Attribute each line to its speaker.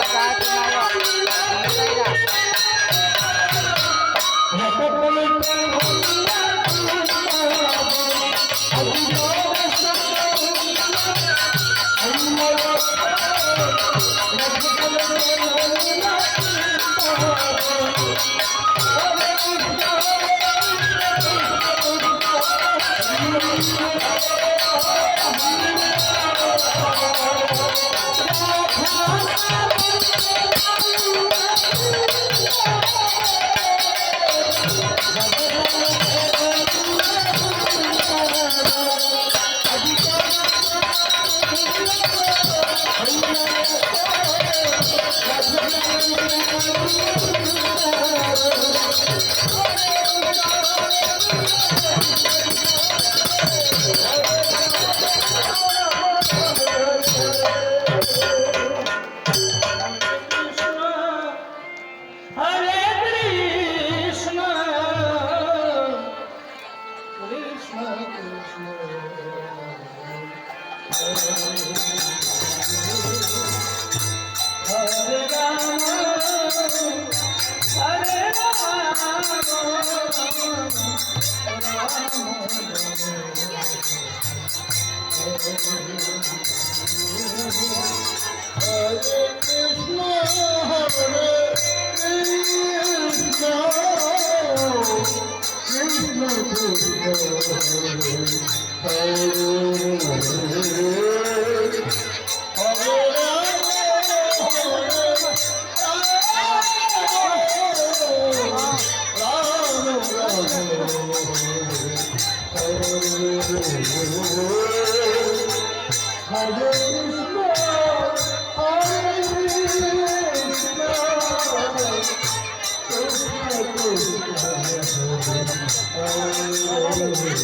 Speaker 1: Obrigado, Hare Krishna Krishna. Hare Ram Hare Hare Krishna Hare Oh,